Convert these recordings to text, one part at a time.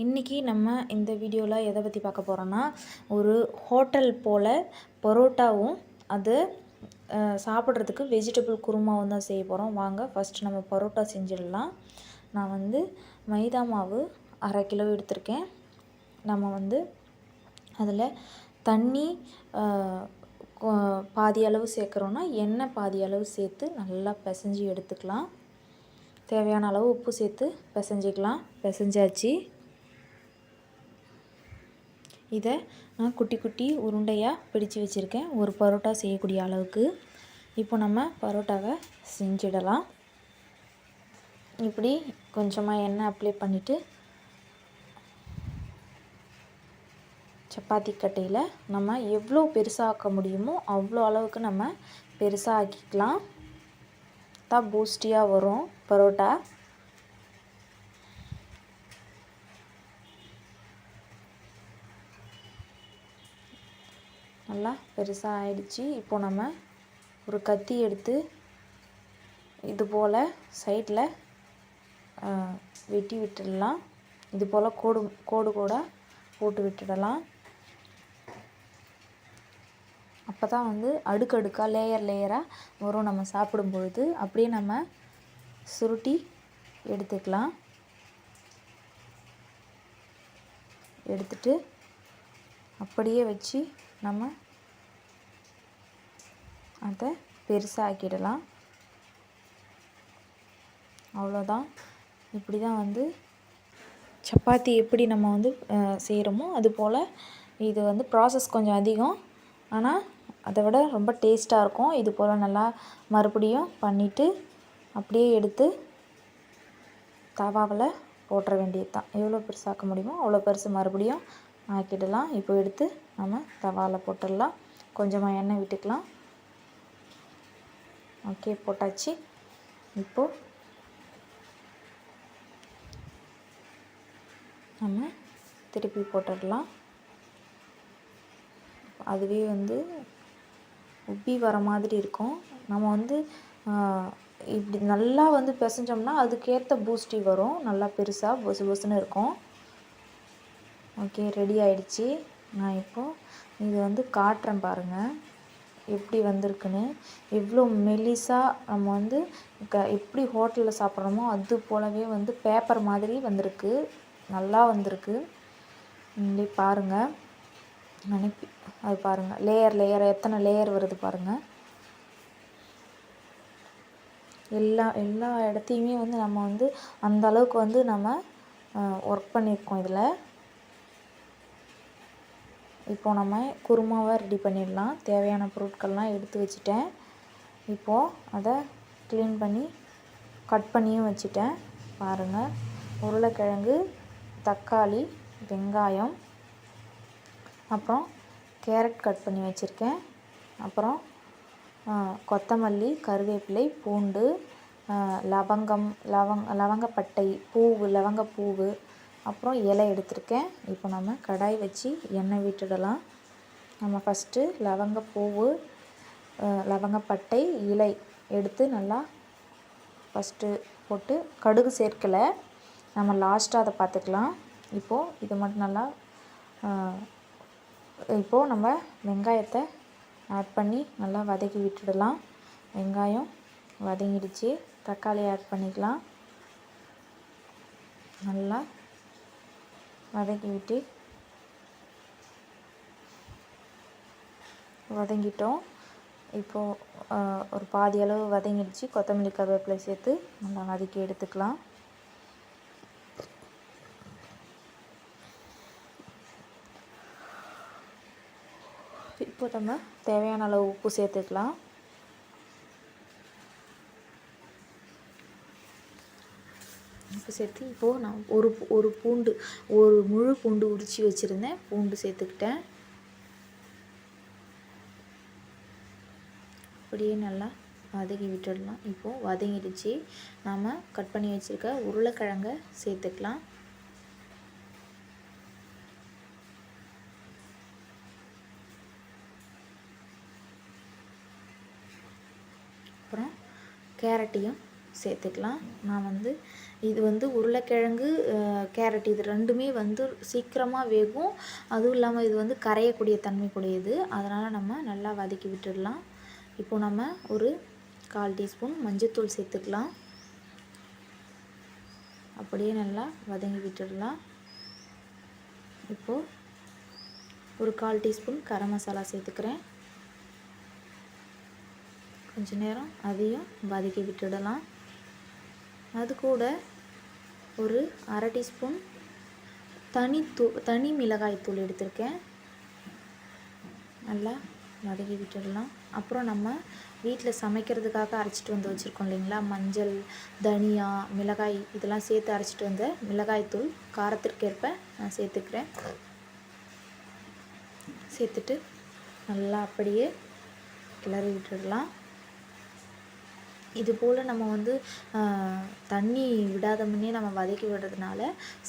இன்றைக்கி நம்ம இந்த வீடியோவில் எதை பற்றி பார்க்க போகிறோன்னா ஒரு ஹோட்டல் போல் பரோட்டாவும் அது சாப்பிட்றதுக்கு வெஜிடபிள் குருமாவும் தான் செய்ய போகிறோம் வாங்க ஃபஸ்ட்டு நம்ம பரோட்டா செஞ்சிடலாம். நான் வந்து மைதா மாவு அரை கிலோ எடுத்திருக்கேன். நம்ம வந்து அதில் தண்ணி பாதி அளவு சேர்க்குறோன்னா எண்ணெய் பாதி அளவு சேர்த்து நல்லா பிசைஞ்சு எடுத்துக்கலாம். தேவையான அளவு உப்பு சேர்த்து பிசைஞ்சிக்கலாம். பிசைஞ்சாச்சு. இதை நான் குட்டி குட்டி உருண்டையாக பிடிச்சு வச்சுருக்கேன். ஒரு பரோட்டா செய்யக்கூடிய அளவுக்கு. இப்போ நம்ம பரோட்டாவை செஞ்சிடலாம். இப்படி கொஞ்சமாக எண்ணெய் அப்ளை பண்ணிவிட்டு சப்பாத்தி கட்டையில் நம்ம எவ்வளோ பெருசாக ஆக்க முடியுமோ அவ்வளோ அளவுக்கு நம்ம பெருசாக ஆக்கிக்கலாம். தான் பூஸ்டியாக வரும் பரோட்டா. நல்லா பெருசாக ஆயிடுச்சு இப்போ நம்ம ஒரு கத்தி எடுத்து இது போல் சைடில் வெட்டி விட்டுடலாம். இது போல் கோடு கோடு கூட போட்டு விட்டுடலாம். அப்போ தான் வந்து அடுக்கடுக்காக லேயர் லேயராக வரும் நம்ம சாப்பிடும் பொழுது அப்படியே நம்ம சுருட்டி எடுத்துக்கலாம். எடுத்துட்டு அப்படியே வச்சு நம்ம அதை பெருசாக ஆக்கிடலாம் அவ்வளோதான். இப்படி தான் வந்து சப்பாத்தி எப்படி நம்ம வந்து செய்கிறோமோ அது போல் இது வந்து ப்ராசஸ் கொஞ்சம் அதிகம். ஆனால் அதை விட ரொம்ப டேஸ்ட்டாக இருக்கும். இது போல் நல்லா மறுபடியும் பண்ணிவிட்டு அப்படியே எடுத்து தவாவில் போட்டுற வேண்டியது தான் எவ்வளோ பெருசாக்க முடியுமோ அவ்வளோ பெருசு மறுபடியும் ஆக்கிடலாம். இப்போ எடுத்து நம்ம தவாவில் போட்டுடலாம். கொஞ்சமாக எண்ணெய் விட்டுக்கலாம். ஓகே போட்டாச்சு. இப்போது நம்ம திருப்பி போட்டுடலாம். அதுவே வந்து உப்பி வர மாதிரி இருக்கும். நம்ம வந்து இப்படி நல்லா வந்து பிசைஞ்சோம்னா அதுக்கேற்ற பூஸ்டி வரும். நல்லா பெருசாக பொசு பொசுன்னு இருக்கும். ஓகே ரெடி ஆயிடுச்சு. நான் இப்போது இது வந்து காட்டுறேன் பாருங்கள் எப்படி வந்திருக்குன்னு எவ்வளோ மெலிசாக நம்ம வந்து க எப்படி ஹோட்டலில் சாப்பிட்றோமோ அது போலவே வந்து பேப்பர் மாதிரி வந்திருக்கு. நல்லா வந்திருக்கு. நீங்களே பாருங்கள் நினைப்பி அது பாருங்கள் லேயர் லேயர் எத்தனை லேயர் வருது பாருங்கள் எல்லா எல்லா இடத்தையுமே வந்து நம்ம வந்து அந்த அளவுக்கு வந்து நம்ம ஒர்க் பண்ணியிருக்கோம் இதில். இப்போ நம்ம குருமாவை ரெடி பண்ணிடலாம். தேவையான பொருட்கள்லாம் எடுத்து வச்சுட்டேன். இப்போது அதை க்ளீன் பண்ணி கட் பண்ணியும் வச்சுட்டேன். பாருங்கள் உருளைக்கிழங்கு தக்காளி வெங்காயம். அப்புறம் கேரட் கட் பண்ணி வச்சுருக்கேன். அப்புறம் கொத்தமல்லி கருவேப்பிலை பூண்டு லவங்கம் லவங் லவங்கப்பட்டை பூவு லவங்கப்பூவு அப்புறம் இலை எடுத்திருக்கேன். இப்போ நம்ம கடாய் வச்சு எண்ணெய் விட்டுடலாம். நம்ம ஃபஸ்ட்டு லவங்கப்பூவு லவங்கப்பட்டை இலை எடுத்து நல்லா ஃபஸ்ட்டு போட்டு கடுகு சேர்க்கலை. நம்ம லாஸ்ட்டாக அதை பார்த்துக்கலாம். இப்போது இது மட்டும் நல்லா இப்போது நம்ம வெங்காயத்தை ஆட் பண்ணி நல்லா வதக்கி விட்டுடலாம். வெங்காயம் வதங்கிடுச்சு. தக்காளி ஆட் பண்ணிக்கலாம். நல்லா வதங்கிவிட்டு வதங்கிட்டோம். இப்போது ஒரு பாதி அளவு வதங்கிடுச்சு. கொத்தமல்லி கருவேப்பிலை சேர்த்து நல்லா வதக்கி எடுத்துக்கலாம். இப்போ நம்ம தேவையான அளவு உப்பு சேர்த்துக்கலாம் உப்பு சேர்த்து இப்போது நான் ஒரு ஒரு பூண்டு ஒரு முழு பூண்டு உரித்து வச்சுருந்தேன். பூண்டு சேர்த்துக்கிட்டேன். அப்படியே நல்லா வதக்கி விட்டுடலாம். இப்போது வதங்கிடுச்சு. நாம் கட் பண்ணி வச்சுருக்க உருளைக்கிழங்கை சேர்த்துக்கலாம். அப்புறம் கேரட்டையும் சேர்த்துக்கலாம். நான் வந்து இது வந்து உருளைக்கிழங்கு கேரட் இது ரெண்டுமே வந்து சீக்கிரமாக வேகும். அதுவும் இல்லாமல் இது வந்து கரையக்கூடிய தன்மை கூடியது அதனால் நம்ம நல்லா வதக்கி விட்டுடலாம். இப்போ நம்ம ஒரு கால் டீஸ்பூன் மஞ்சத்தூள் சேர்த்துக்கலாம். அப்படியே நல்லா வதங்கி விட்டுடலாம். இப்போது ஒரு கால் டீஸ்பூன் கரம் மசாலா சேர்த்துக்கிறேன். கொஞ்ச நேரம் அதையும் வதக்கி விட்டுடலாம். அது கூட ஒரு அரை டீஸ்பூன் தனி தூ தனி மிளகாய்த்தூள் எடுத்திருக்கேன். நல்லா வதக்கி விட்டுடலாம். அப்புறம் நம்ம வீட்டில் சமைக்கிறதுக்காக அரைச்சிட்டு வந்து வச்சுருக்கோம் இல்லைங்களா? மஞ்சள் தனியா மிளகாய் இதெல்லாம் சேர்த்து அரைச்சிட்டு வந்த மிளகாய்த்தூள் காரத்திற்கேற்ப நான் சேர்த்துக்கிறேன். சேர்த்துட்டு நல்லா அப்படியே கிளறி விட்டுடலாம். இது போல் நம்ம வந்து தண்ணி விடாத முன்னே நம்ம வதக்கி விடுறதுனால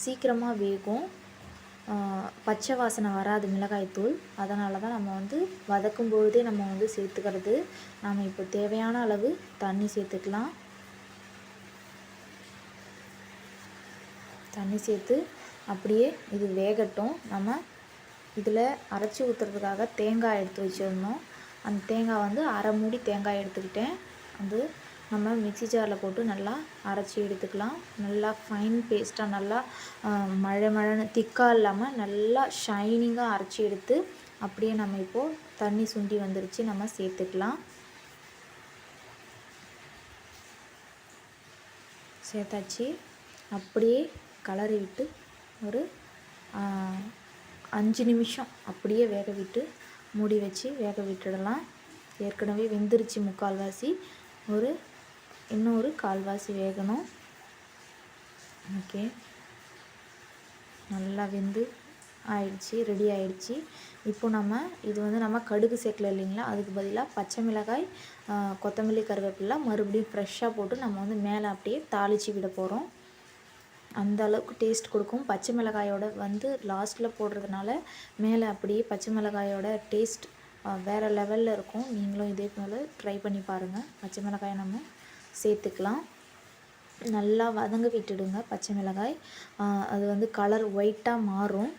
சீக்கிரமாக வேகும். பச்சை வாசனை வராது மிளகாய்த்தூள் அதனால தான் நம்ம வந்து வதக்கும் பொழுதே நம்ம வந்து சேர்த்துக்கிறது. நாம் இப்போ தேவையான அளவு தண்ணி சேர்த்துக்கலாம். தண்ணி சேர்த்து அப்படியே இது வேகட்டும். நம்ம இதில் அரைச்சி ஊற்றுறதுக்காக தேங்காய் எடுத்து வச்சுருந்தோம் அந்த தேங்காய் வந்து அரை மூடி தேங்காய் எடுத்துக்கிட்டேன். அது நம்ம மிக்ஸி ஜாரில் போட்டு நல்லா அரைச்சி எடுத்துக்கலாம். நல்லா ஃபைன் பேஸ்ட்டாக நல்லா மழை மழைன்னு திக்காக இல்லாமல் நல்லா ஷைனிங்காக அரைச்சி எடுத்து அப்படியே நம்ம இப்போது தண்ணி சுண்டி வந்துருச்சு நம்ம சேர்த்துக்கலாம். சேர்த்தாச்சு. அப்படியே கலரை விட்டு ஒரு அஞ்சு நிமிஷம் அப்படியே வேக விட்டு மூடி வச்சு வேக விட்டுடலாம். ஏற்கனவே வெந்துருச்சு முக்கால்வாசி. ஒரு இன்னொரு கால்வாசி வேகணும். ஓகே. நல்லா வெந்து ஆயிடுச்சு ரெடி ஆயிடுச்சு. இப்போ நம்ம இது வந்து நம்ம கடுகு சேர்க்கல இல்லைங்களா? அதுக்கு பதிலாக பச்சை மிளகாய் கொத்தமல்லி கருவேப்பிலை மறுபடியும் ஃப்ரெஷ்ஷாக போட்டு நம்ம வந்து மேலே அப்படியே தாளித்து விட போகிறோம் அந்த அளவுக்கு டேஸ்ட் கொடுக்கும். பச்சை மிளகாயோட வந்து லாஸ்ட்டில் போடுறதுனால மேலே அப்படியே பச்சை மிளகாயோட டேஸ்ட் வேறு லெவலில் இருக்கும். நீங்களும் இதே போல் ட்ரை பண்ணி பாருங்கள் பச்சை மிளகாயை நம்ம சேர்த்துக்கலாம். நல்லா வதங்க விட்டுடுங்க பச்சை மிளகாய். அது வந்து கலர் ஒயிட்டாக மாறும்.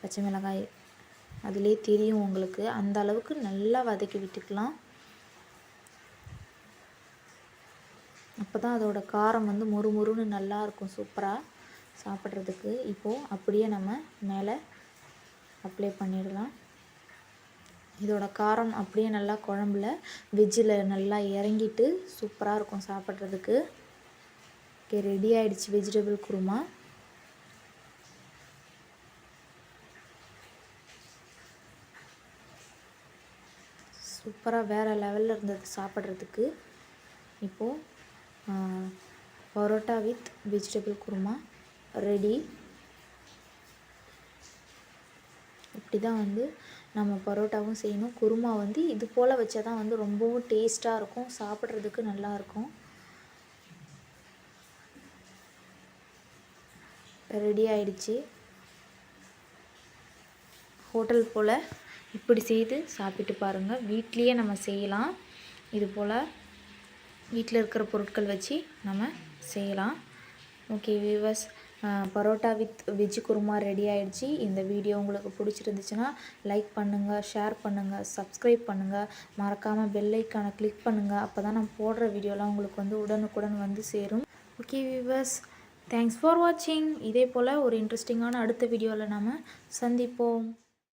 பச்சை மிளகாய் அதிலே தெரியும் உங்களுக்கு. அந்த அளவுக்கு நல்லா வதக்கி விட்டுக்கலாம். அப்போ தான் அதோட காரம் வந்து மொறு மொறுன்னு நல்லாயிருக்கும் சூப்பராக சாப்பிட்றதுக்கு. இப்போது அப்படியே நம்ம மேலே அப்ளை பண்ணிடலாம். இதோட காரம் அப்படியே நல்லா குழம்புல வெஜ்ஜில் நல்லா இறங்கிட்டு சூப்பராக இருக்கும் சாப்பிட்றதுக்கு. ஓகே ரெடி ஆகிடுச்சு வெஜிடபிள் குருமா. சூப்பராக வேறு லெவலில் இருந்தது சாப்பிட்றதுக்கு. இப்போது parotta with vegetable kurma ready இப்படி தான் வந்து நம்ம பரோட்டாவும் செய்யணும். குருமா வந்து இது போல் வச்சா தான் வந்து ரொம்பவும் டேஸ்ட்டாக இருக்கும். சாப்பிட்றதுக்கு நல்லாயிருக்கும் ரெடி ஆயிடுச்சு. ஹோட்டல் போல் இப்படி செய்து சாப்பிட்டு பாருங்கள் வீட்லேயே நம்ம செய்யலாம். இது போல் வீட்டில் இருக்கிற பொருட்கள் வச்சு நம்ம செய்யலாம். Okay viewers parotta with veg kurma ready ஆகிடுச்சி இந்த வீடியோ உங்களுக்கு பிடிச்சிருந்துச்சுன்னா லைக் பண்ணுங்கள் ஷேர் பண்ணுங்கள் சப்ஸ்கிரைப் பண்ணுங்கள் மறக்காமல் பெல்லைக்கானை கிளிக் பண்ணுங்கள் அப்போ தான் நான் போடுற வீடியோலாம் உங்களுக்கு வந்து உடனுக்குடன் வந்து சேரும். ஓகே வியூவர்ஸ் தேங்க்ஸ் ஃபார் வாட்சிங் இதே போல் ஒரு இன்ட்ரெஸ்டிங்கான அடுத்த வீடியோவில் நாம் சந்திப்போம்.